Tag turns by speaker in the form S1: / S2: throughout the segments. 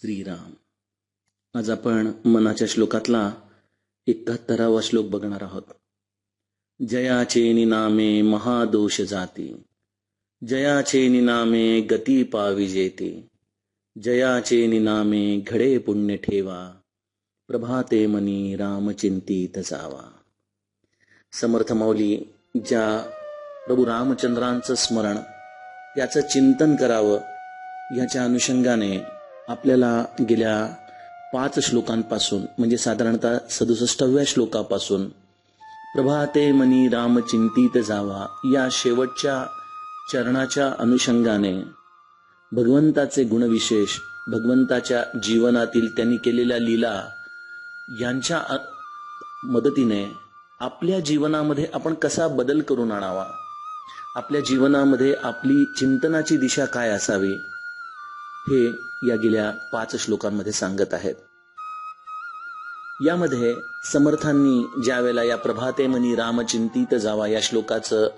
S1: श्रीराम. आज आपण मनाच्या श्लोकातला एकाहत्तरावा श्लोक बघणार आहोत. जयाचे निनामे महादोष जाती. जयाचे निनामे गती पाविजेते जयाचे निनामे घडे पुण्य ठेवा. प्रभाते मनी रामचिंतीत जावा. समर्थ माऊली ज्या प्रभू रामचंद्रांचं स्मरण याचं चिंतन करावं याच्या अनुषंगाने आपल्याला गेल्या पाच श्लोकांपासून म्हणजे साधारणतः सदुसष्टाव्या श्लोकापासून प्रभाते मनी राम चिंतित जावा या शेवटच्या चरणाच्या अनुषंगाने भगवंताचे गुणविशेष भगवंताच्या जीवनातील त्यांनी केलेल्या लीला यांच्या मदतीने आपल्या जीवनामध्ये आपण कसा बदल करून आणावा? आपल्या जीवनामध्ये आपली चिंतनाची दिशा काय असावी? हे या गेल्या पाच श्लोकांमध्ये सांगत आहेत. यामध्ये समर्थांनी ज्या वेळेला या प्रभाते मनी राम जावा या श्लोकाचं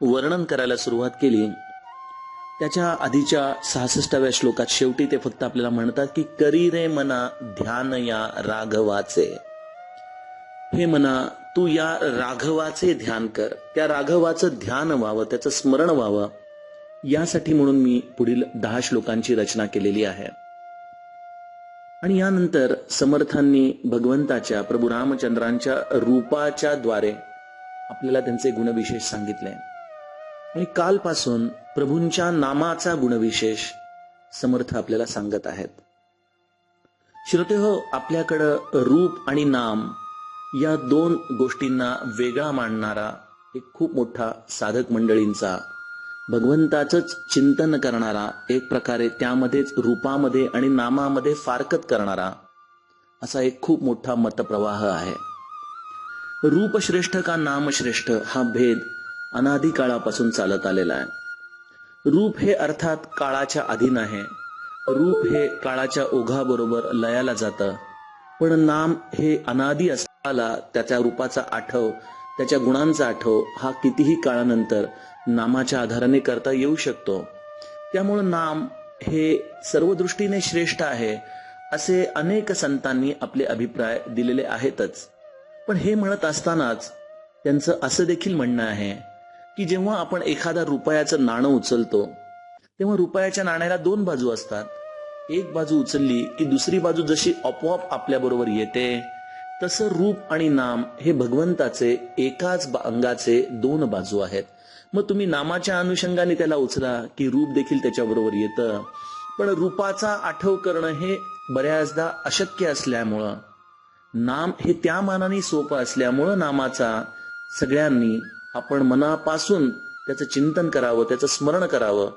S1: वर्णन करायला सुरुवात केली त्याच्या आधीच्या सहासष्टाव्या श्लोकात शेवटी ते फक्त आपल्याला म्हणतात की करी रे मना ध्यान या राघवाचे. हे मना तू या राघवाचे ध्यान कर. त्या राघवाचं ध्यान व्हावं त्याचं स्मरण व्हावं यासाठी म्हणून मी पुढील दहा श्लोकांची रचना केलेली आहे. आणि यानंतर समर्थांनी भगवंताच्या प्रभू रामचंद्रांच्या रूपाच्या द्वारे आपल्याला त्यांचे गुणविशेष सांगितले. आणि कालपासून प्रभूंच्या नामाचा गुणविशेष समर्थ आपल्याला सांगत आहेत. श्रोते हो आपल्याकडं रूप आणि नाम या दोन गोष्टींना वेगळा मांडणारा एक खूप मोठा साधक मंडळींचा भगवंताचंच चिंतन करणारा एक प्रकारे त्यामध्येच रूपामध्ये आणि नामामध्ये फारकत करणारा असा एक खूप मोठा मतप्रवाह आहे. रूप श्रेष्ठ का नाम श्रेष्ठ हा भेद अनादी काळापासून चालत आलेला आहे. रूप हे अर्थात काळाच्या अधीन आहे. रूप हे काळाच्या ओघाबरोबर लयाला जातं. पण नाम हे अनादी असताना त्याच्या रूपाचा आठव त्याच्या गुणांचा आठव हा कितीही काळानंतर नामाच्या आधाराने करता येऊ शकतो. त्यामुळं नाम हे सर्व दृष्टीने श्रेष्ठ आहे असे अनेक संतांनी आपले अभिप्राय दिलेले आहेतच. पण हे म्हणत असतानाच त्यांचं असं देखील म्हणणं आहे की जेव्हा आपण एखादा रुपयाचं नाणं उचलतो तेव्हा रुपयाच्या नाण्याला दोन बाजू असतात. एक बाजू उचलली की दुसरी बाजू जशी आपोआप आपल्याबरोबर येते तसं रूप आणि नाम हे भगवंताचे एकाच बा- अंगाचे दोन बाजू आहेत. मग तुम्ही नामाच्या अनुषंगाने त्याला उचला की रूप देखील त्याच्याबरोबर येतं. पण रूपाचा आठव करणं हे बऱ्याचदा अशक्य असल्यामुळं नाम हे त्या मानाने सोपं असल्यामुळं नामाचा सगळ्यांनी आपण मनापासून त्याचं चिंतन करावं त्याचं स्मरण करावं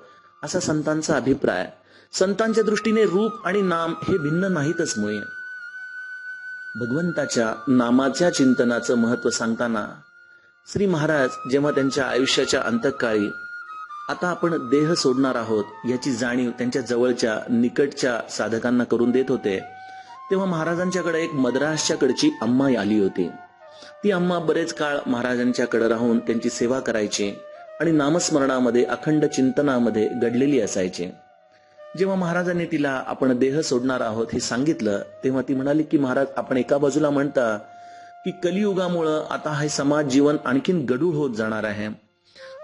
S1: असा संतांचा अभिप्राय. संतांच्या दृष्टीने रूप आणि नाम हे भिन्न नाहीतच मुळे. भगवंताच्या नामाच्या चिंतनाचं महत्त्व सांगताना श्री महाराज जेव्हा त्यांच्या आयुष्याच्या अंतकाळी आता आपण देह सोडणार आहोत याची जाणीव त्यांच्या जवळच्या निकटच्या साधकांना करून देत होते तेव्हा महाराजांच्याकडे एक मद्रासच्याकडची अम्मा आली होती. ती अम्मा बरेच काळ महाराजांच्याकडे राहून त्यांची सेवा करायची आणि नामस्मरणामध्ये अखंड चिंतनामध्ये घडलेली असायची. जेव्हा महाराजांनी तिला आपण देह सोडणार आहोत हे सांगितलं तेव्हा ती म्हणाली की महाराज आपण एका बाजूला म्हणता की कलियुगामुळं आता हे समाज जीवन आणखीन गडूळ होत जाणार आहे.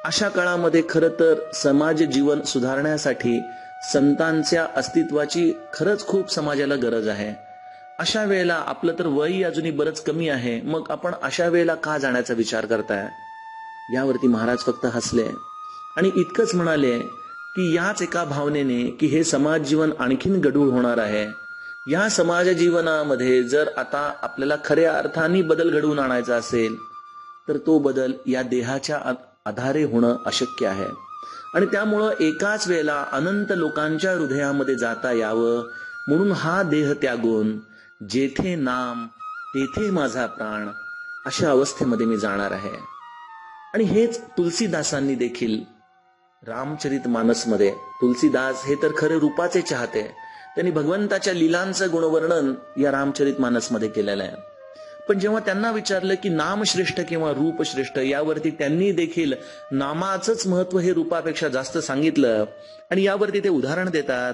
S1: अशा काळामध्ये खरं तर समाज जीवन सुधारण्यासाठी संतांच्या अस्तित्वाची खरंच खूप समाजाला गरज आहे. अशा वेळेला आपलं तर वय अजूनही बरंच कमी आहे मग आपण अशा वेळेला का जाण्याचा विचार करताय? यावरती महाराज फक्त हसले आणि इतकंच म्हणाले की याच एका भावनेने की हे समाज जीवन आणखीन गडूळ होणार आहे. या समाज जीवनामध्ये जर आता आपल्याला खऱ्या अर्थाने बदल घडवून आणायचा असेल तर तो बदल या देहाच्या आ- आधारे होणं अशक्य आहे. आणि त्यामुळं एकाच वेळेला अनंत लोकांच्या हृदयामध्ये जाता यावं म्हणून हा देह त्यागून जेथे नाम तेथे माझा प्राण अशा अवस्थेमध्ये मी जाणार आहे. आणि हेच तुलसीदासांनी देखील रामचरित मानसमध्ये तुलसीदास हे तर खरे रूपाचे चाहते. त्यांनी भगवंताच्या लीलांचं गुणवर्णन या रामचरित मानसमध्ये केलेलं आहे. पण जेव्हा त्यांना विचारलं की नाम श्रेष्ठ किंवा रूप श्रेष्ठ यावरती त्यांनी देखील नामाचंच महत्त्व हे रूपापेक्षा जास्त सांगितलं आणि यावरती ते उदाहरण देतात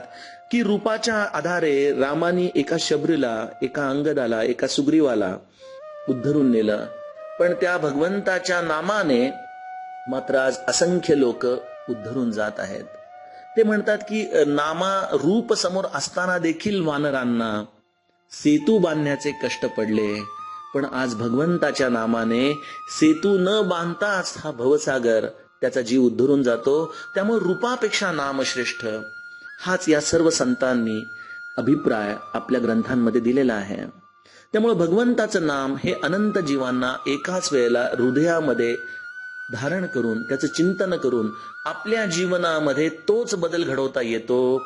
S1: की रूपाच्या आधारे रामानी एका शबरीला एका अंगदाला एका सुग्रीवाला उद्धरून नेलं. पण त्या भगवंताच्या नामाने मात्र आज असंख्य लोक उद्धरून जात आहेत. ते म्हणतात की नामा रूप समोर असताना देखील वानरांना सेतू बांधण्याचे कष्ट पडले. पण आज भगवंताच्या नामाने सेतू न बांधताच हा भवसागर त्याचा जीव उद्धरून जातो. त्यामुळे रूपापेक्षा नाम श्रेष्ठ हाच या सर्व संतांनी अभिप्राय आपल्या ग्रंथांमध्ये दिलेला आहे. त्यामुळे भगवंताचं नाम हे अनंत जीवांना एकाच वेळेला हृदयामध्ये धारण करून त्याचं चिंतन करून आपल्या जीवनामध्ये तोच बदल घडवता येतो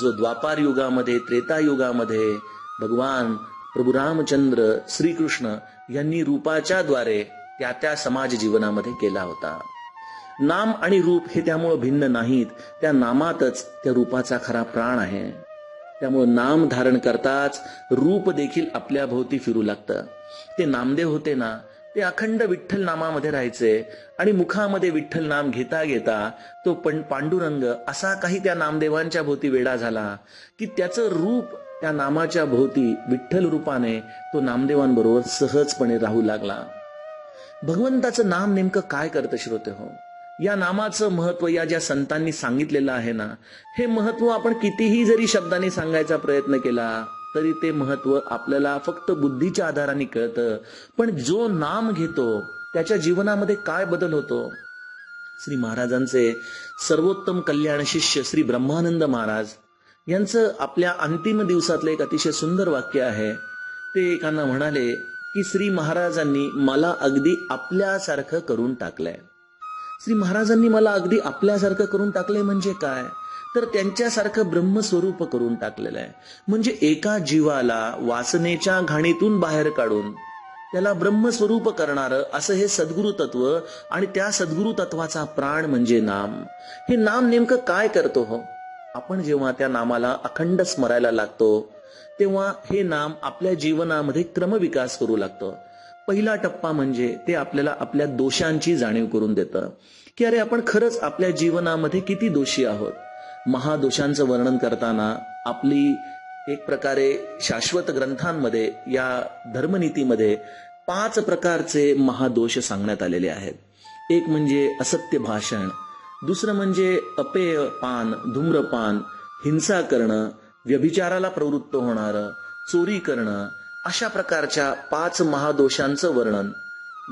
S1: जो द्वापार युगामध्ये त्रेता युगामध्ये भगवान प्रभू रामचंद्र श्रीकृष्ण यांनी रूपाच्या द्वारे त्या त्या समाज जीवनामध्ये केला होता. नाम आणि रूप हे त्यामुळं भिन्न नाहीत त्या नामातच त्या रूपाचा खरा प्राण आहे. त्यामुळं नाम धारण करताच रूप देखील आपल्या भोवती फिरू लागतं. ते नामदेव होते ना ते अखंड विठ्ठल नामामध्ये राहायचे आणि मुखामध्ये विठ्ठल नाम घेता घेता तो पण पांडुरंग असा काही त्या नामदेवांच्या भोवती वेडा झाला की त्याचं रूप त्या नामाच्या भोवती विठ्ठल रूपाने तो नामदेवांबरोबर सहजपणे राहू लागला. भगवंताचं नाम नेमकं काय करतं श्रोते हो? या नामाचं महत्त्व या ज्या संतांनी सांगितलेलं आहे ना हे महत्त्व आपण कितीही जरी शब्दांनी सांगायचा प्रयत्न केला तरी ते महत्त्व आपल्याला फक्त बुद्धीच्या आधाराने कळतं. पण जो नाम घेतो त्याच्या जीवनामध्ये काय बदल होतो? श्री महाराजांचे सर्वोत्तम कल्याण शिष्य श्री ब्रह्मानंद महाराज यांचं आपल्या अंतिम दिवसातलं एक अतिशय सुंदर वाक्य आहे. ते एकांना म्हणाले की श्री महाराजांनी मला अगदी आपल्यासारखं करून टाकलंय. श्री महाराजांनी मला अगदी आपल्यासारखं करून टाकलंय म्हणजे काय? तर त्यांच्यासारखं ब्रह्मस्वरूप करून टाकलेलं आहे. म्हणजे एका जीवाला वासनेच्या घाणीतून बाहेर काढून त्याला ब्रह्मस्वरूप करणारं असं हे सद्गुरु तत्व आणि त्या सद्गुरु तत्वाचा प्राण म्हणजे नाम. हे नाम नेमकं काय करतो हो? आपण जेव्हा त्या नामाला अखंड स्मरायला लागतो तेव्हा हे नाम आपल्या जीवनामध्ये क्रमविकास करू लागतं. पहिला टप्पा म्हणजे ते आपल्याला आपल्या दोषांची जाणीव करून देतं. की अरे आपण खरंच आपल्या जीवनामध्ये किती दोषी आहोत? महादोषांचं वर्णन करताना आपली एक प्रकारे शाश्वत ग्रंथांमध्ये या धर्मनीतीमध्ये पाच प्रकारचे महादोष सांगण्यात आलेले आहेत. एक म्हणजे असत्य भाषण दुसरं म्हणजे अपेय पान धूम्रपान हिंसा करणं व्यभिचाराला प्रवृत्त होणारं चोरी करणं अशा प्रकारच्या पाच महादोषांचं वर्णन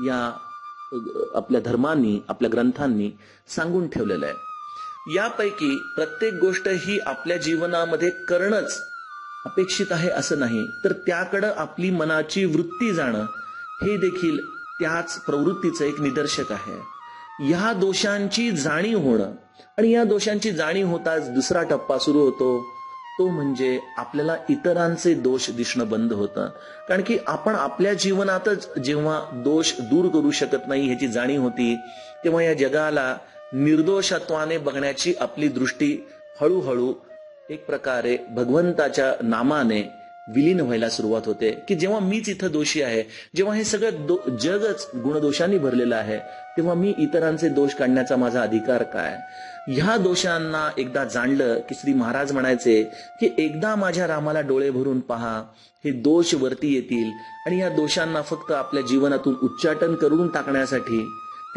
S1: या आपल्या धर्मांनी आपल्या ग्रंथांनी सांगून ठेवलेलं आहे. यापैकी प्रत्येक गोष्ट ही आपल्या जीवनामध्ये करणंच अपेक्षित आहे असं नाही. तर त्याकडं आपली मनाची वृत्ती जाणं हे देखील त्याच प्रवृत्तीचं एक निदर्शक आहे. या दोषांची जाणीव होणं आणि या दोषांची जाणीव होताच दुसरा टप्पा सुरू होतो. तो म्हणजे आपल्याला इतरांचे दोष दिसणं बंद होतं. कारण की आपण आपल्या जीवनातच जेव्हा दोष दूर करू शकत नाही ह्याची जाणीव होती तेव्हा या जगाला निर्दोषत्वाने बघण्याची आपली दृष्टी हळूहळू एक प्रकारे भगवंताच्या नामाने विलीन व्हायला सुरुवात होते. की जेव्हा मीच इथं दोषी आहे जेव्हा हे सगळं जगच गुणदोषांनी भरलेलं आहे तेव्हा मी इतरांचे दोष काढण्याचा माझा अधिकार काय? ह्या दोषांना एकदा जाणलं की श्री महाराज म्हणायचे की एकदा माझ्या रामाला डोळे भरून पहा हे दोष वरती येतील आणि या दोषांना फक्त आपल्या जीवनातून उच्चाटन करून टाकण्यासाठी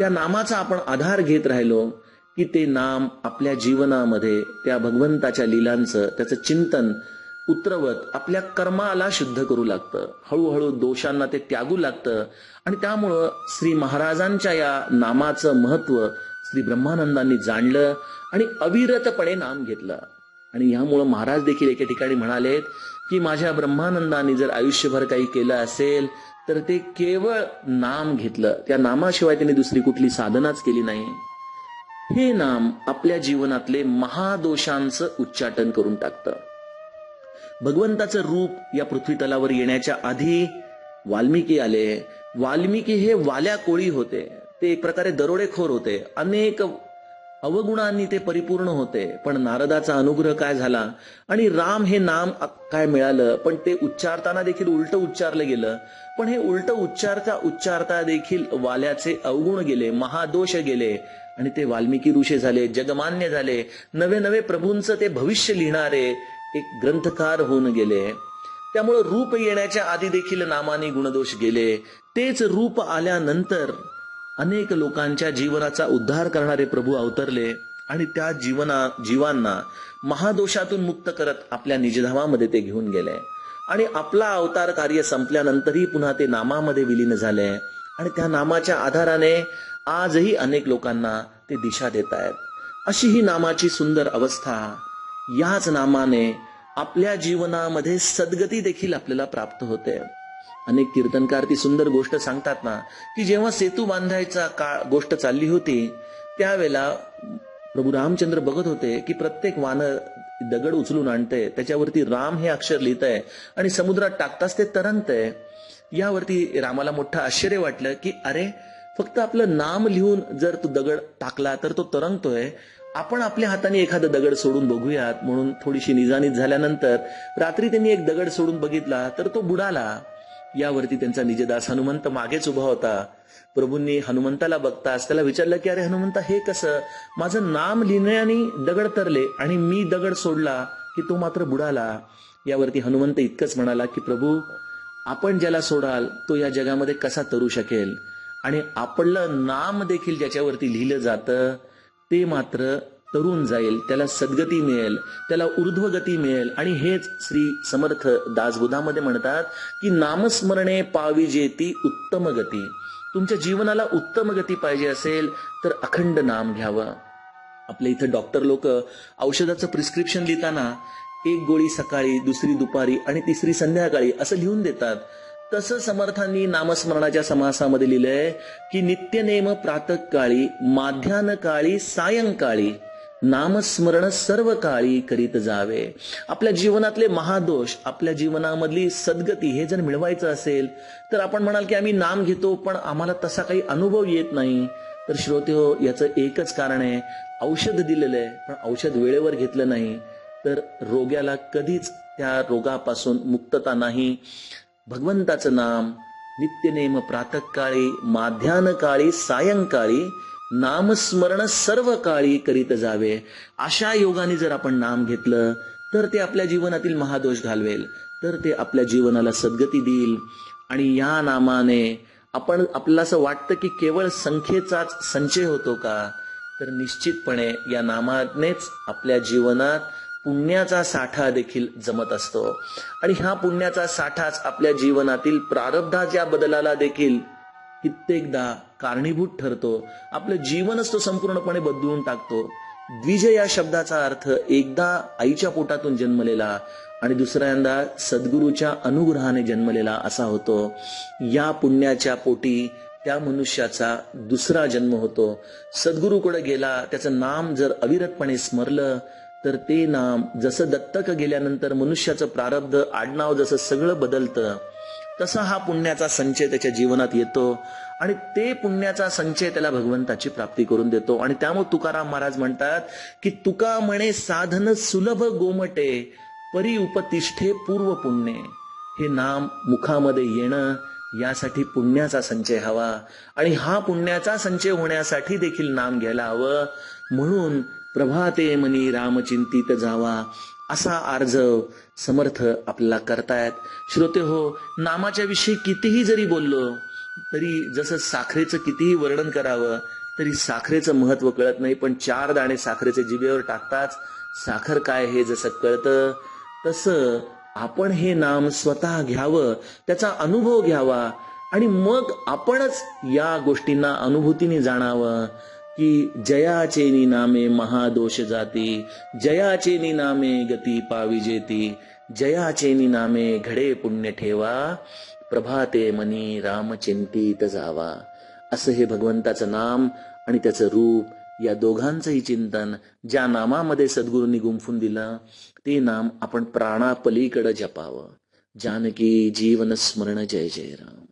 S1: त्या नामाचा आपण आधार घेत राहिलो की ते नाम आपल्या जीवनामध्ये त्या भगवंताच्या लिलांचं त्याचं चिंतन उतरवत आपल्या कर्माला शुद्ध करू लागतं. हळूहळू दोषांना ते त्यागू लागतं. आणि त्यामुळं श्री महाराजांच्या या नामाचं महत्त्व श्री ब्रह्मानंदांनी जाणलं आणि अविरतपणे नाम घेतलं. आणि यामुळं महाराज देखील एके ठिकाणी म्हणालेत की माझ्या ब्रह्मानंदांनी जर आयुष्यभर काही केलं असेल तर ते केवळ नाम घेतलं. त्या नामाशिवाय त्यांनी दुसरी कुठली साधनाच केली नाही. हे नाम आपल्या जीवनातले महादोषांचं उच्चाटन करून टाकतं. भगवंताचं रूप या पृथ्वी तलावर येण्याच्या आधी वाल्मिकी आले. वाल्मिकी हे वाल्या कोळी होते. ते एक प्रकारे दरोडेखोर होते. अनेक अवगुणांनी ते परिपूर्ण होते पण नारदाचा अनुग्रह काय झाला? आणि राम हे नाम काय मिळालं? पण ते उच्चारताना देखील उलट उच्चारलं गेलं. पण हे उलट उच्चारता उच्चारता देखील वाल्याचे अवगुण गेले महादोष गेले. आणि ते वाल्मिकी ऋषी झाले जगमान्य झाले. नवे नवे प्रभूंचं ते भविष्य लिहिणारे एक ग्रंथकार होऊन गेले. त्यामुळं रूप येण्याच्या आधी देखील नामाने गुणदोष गेले. तेच रूप आल्यानंतर अनेक लोकांच्या जीवनाचा उद्धार करणारे प्रभू अवतरले आणि त्या जीवना जीवांना महादोषातून मुक्त करत आपल्या निजधामामध्ये ते घेऊन गेले. आणि आपला अवतार कार्य संपल्यानंतरही पुन्हा ते नामामध्ये विलीन झाले. आणि त्या नामाच्या आधाराने आजही अनेक लोकांना ते दिशा देत आहेत. अशी ही नामाची सुंदर अवस्था याच नामाने आपल्या जीवनामध्ये सद्गती देखील आपल्याला प्राप्त होते. अनेक कीर्तनकार ती सुंदर गोष्ट सांगतात ना की जेव्हा सेतू बांधायचा काळ गोष्ट चालली होती त्यावेळेला प्रभू रामचंद्र बघत होते की प्रत्येक वानर दगड उचलून आणतंय त्याच्यावरती राम हे अक्षर लिहित आहे आणि समुद्रात टाकताच ते तरंगतंय. यावरती रामाला मोठं आश्चर्य वाटलं की अरे फक्त आपलं नाम लिहून जर तू दगड टाकला तर तो तरंगतोय. आपण आपल्या हाताने एखादा दगड सोडून बघूयात. म्हणून थोडीशी निजानीत झाल्यानंतर रात्री त्यांनी एक दगड सोडून बघितला तर तो बुडाला. यावरती त्यांचा निजदास हनुमंत मागेच उभा होता. प्रभूंनी हनुमंताला बघताच त्याला विचारलं की अरे हनुमंता हे कसं? माझं नाम लिहिण्याने दगड तरले आणि मी दगड सोडला की तो मात्र बुडाला. यावरती हनुमंत इतकंच म्हणाला की प्रभू आपण ज्याला सोडाल तो या जगामध्ये कसा तरू शकेल? आणि आपलं नाम देखील ज्याच्यावरती लिहिलं जातं ते मात्र तरुण जाईल त्याला सद्गती मिळेल त्याला ऊर्ध्वगती मिळेल. आणि हेच श्री समर्थ दासबुधामध्ये म्हणतात की नामस्मरणे पाविजेती उत्तम गती. तुमच्या जीवनाला उत्तम गती पाहिजे असेल तर अखंड नाम घ्यावं. आपल्या इथं डॉक्टर लोक औषधाचं प्रिस्क्रिप्शन लिहिताना एक गोळी सकाळी दुसरी दुपारी आणि तिसरी संध्याकाळी असं लिहून देतात. तसं समर्थांनी नामस्मरणाच्या समासामध्ये लिहिलंय की नित्यनेम प्रातकाळी माध्यान काळी सायंकाळी. नामस्मरण सर्व काळी करीत जावे. आपल्या जीवनातले महादोष आपल्या जीवनामधली सद्गती हे जर मिळवायचं असेल तर आपण म्हणाल की आम्ही नाम घेतो पण आम्हाला तसा काही अनुभव येत नाही. तर श्रोते हो याचं एकच कारण आहे औषध दिलेलं आहे पण औषध वेळेवर घेतलं नाही. तर रोग्याला कधीच त्या रोगापासून मुक्तता नाही. भगवंताचं नाम नित्यनेम प्रातकाळी माध्यान काळी सायंकाळी नामस्मरण सर्व काळी करीत जावे. अशा योगाने जर आपण नाम घेतलं तर ते आपल्या जीवनातील महादोष घालवेल. तर ते आपल्या जीवनाला सद्गती देईल. आणि या नामाने आपण आपल्याला असं वाटतं की केवळ संख्येचाच संचय होतो का? तर निश्चितपणे या नामानेच आपल्या जीवनात पुण्याचा साठा देखील जमत असतो. आणि हा पुण्याचा साठाच आपल्या जीवनातील प्रारब्धाच्या बदलाला देखील कित्येकदा कारणीभूत ठरतो. आपलं जीवनच तो संपूर्णपणे बदलून टाकतो. द्विज या शब्दाचा अर्थ एकदा आईच्या पोटातून जन्मलेला आणि दुसऱ्यांदा सद्गुरूच्या अनुग्रहाने जन्मलेला असा होतो. या पुण्याच्या पोटी त्या मनुष्याचा दुसरा जन्म होतो. सद्गुरूकडे गेला त्याचं नाम जर अविरतपणे स्मरलं तर ते नाम जसं दत्तक गेल्यानंतर मनुष्याचं प्रारब्ध आडनाव जसं सगळं बदलतं तसा हा पुण्याचा संचय त्याच्या जीवनात येतो आणि ते पुण्याचा संचय त्याला भगवंताची प्राप्ती करून देतो. आणि त्यामुळे तुकाराम महाराज म्हणतात की तुका म्हणे साधन सुलभ गोमटे परी उपतिष्ठे पूर्व पुण्य. हे नाम मुखामध्ये येणं यासाठी पुण्याचा संचय हवा. आणि हा पुण्याचा संचय होण्यासाठी देखील नाम घ्यायला हवं. म्हणून प्रभाते मनी रामचिंतित जावा. असा अर्ज समर्थ आपल्याला करतायत. श्रोते हो नामाच्या विषयी कितीही जरी बोललो तरी जसं साखरेचं कितीही वर्णन करावं तरी साखरेचं महत्त्व कळत नाही पण चार दाणे साखरेचे जिभेवर टाकताच साखर काय हे जसं कळतं तसं आपण हे नाम स्वतः घ्यावं त्याचा अनुभव घ्यावा आणि मग आपणच या गोष्टींना अनुभूतीने जाणावं. की जयाचे नामे महादोष जाती जयाचे नामे गती पाविजेती जयाचे नामे घडे पुण्य ठेवा प्रभाते मनी राम चिंतित जावा. असं हे भगवंताचं नाम आणि त्याचं रूप या दोघांचंही चिंतन ज्या नामामध्ये सद्गुरूंनी गुंफून दिलं ते नाम आपण प्राणापलीकडं जपावं. जानकी जीवन स्मरण जय जय राम.